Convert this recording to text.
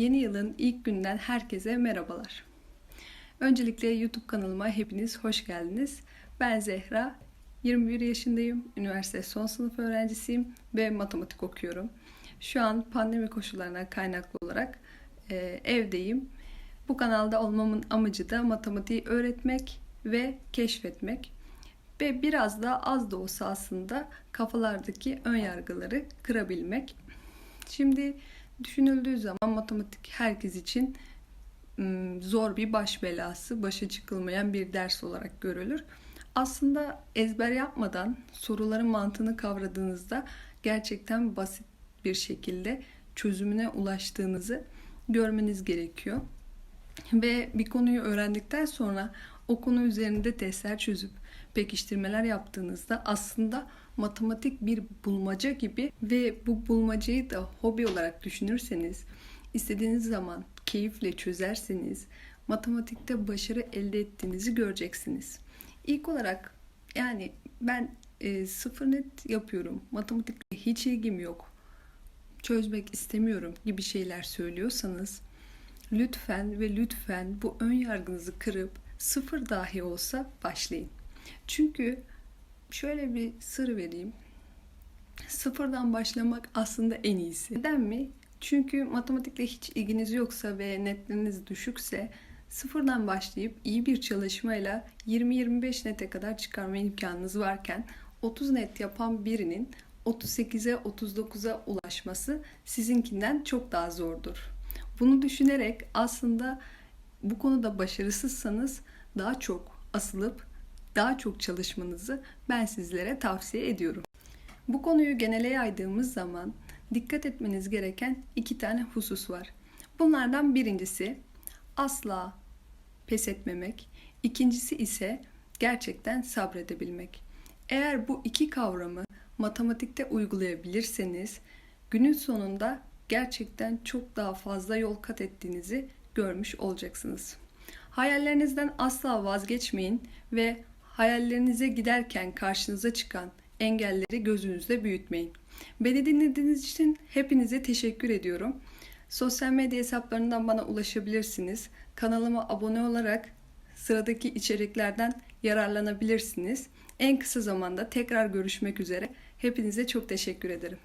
Yeni yılın ilk günden herkese merhabalar. Öncelikle YouTube kanalıma hepiniz hoş geldiniz. Ben Zehra, 21 yaşındayım, üniversite son sınıf öğrencisiyim ve matematik okuyorum. Şu an pandemi koşullarına kaynaklı olarak e, evdeyim. Bu kanalda olmamın amacı da matematiği öğretmek ve keşfetmek ve biraz da az da olsa aslında kafalardaki ön yargıları kırabilmek. Şimdi düşünüldüğü zaman matematik herkes için zor bir baş belası, başa çıkılmayan bir ders olarak görülür. Aslında ezber yapmadan soruların mantığını kavradığınızda gerçekten basit bir şekilde çözümüne ulaştığınızı görmeniz gerekiyor. Ve bir konuyu öğrendikten sonra o konu üzerinde testler çözüp pekiştirmeler yaptığınızda aslında matematik bir bulmaca gibi ve bu bulmacayı da hobi olarak düşünürseniz istediğiniz zaman keyifle çözerseniz matematikte başarı elde ettiğinizi göreceksiniz. İlk olarak yani ben e, sıfır net yapıyorum. Matematikle hiç ilgim yok. Çözmek istemiyorum gibi şeyler söylüyorsanız lütfen ve lütfen bu ön yargınızı kırıp sıfır dahi olsa başlayın. Çünkü şöyle bir sır vereyim. Sıfırdan başlamak aslında en iyisi. Neden mi? Çünkü matematikle hiç ilginiz yoksa ve netleriniz düşükse sıfırdan başlayıp iyi bir çalışmayla 20-25 nete kadar çıkarma imkanınız varken 30 net yapan birinin 38'e 39'a ulaşması sizinkinden çok daha zordur. Bunu düşünerek aslında bu konuda başarısızsanız daha çok asılıp daha çok çalışmanızı ben sizlere tavsiye ediyorum. Bu konuyu genele yaydığımız zaman dikkat etmeniz gereken iki tane husus var. Bunlardan birincisi asla pes etmemek, ikincisi ise gerçekten sabredebilmek. Eğer bu iki kavramı matematikte uygulayabilirseniz günün sonunda gerçekten çok daha fazla yol kat ettiğinizi görmüş olacaksınız. Hayallerinizden asla vazgeçmeyin ve hayallerinize giderken karşınıza çıkan engelleri gözünüzde büyütmeyin. Beni dinlediğiniz için hepinize teşekkür ediyorum. Sosyal medya hesaplarından bana ulaşabilirsiniz. Kanalıma abone olarak sıradaki içeriklerden yararlanabilirsiniz. En kısa zamanda tekrar görüşmek üzere. Hepinize çok teşekkür ederim.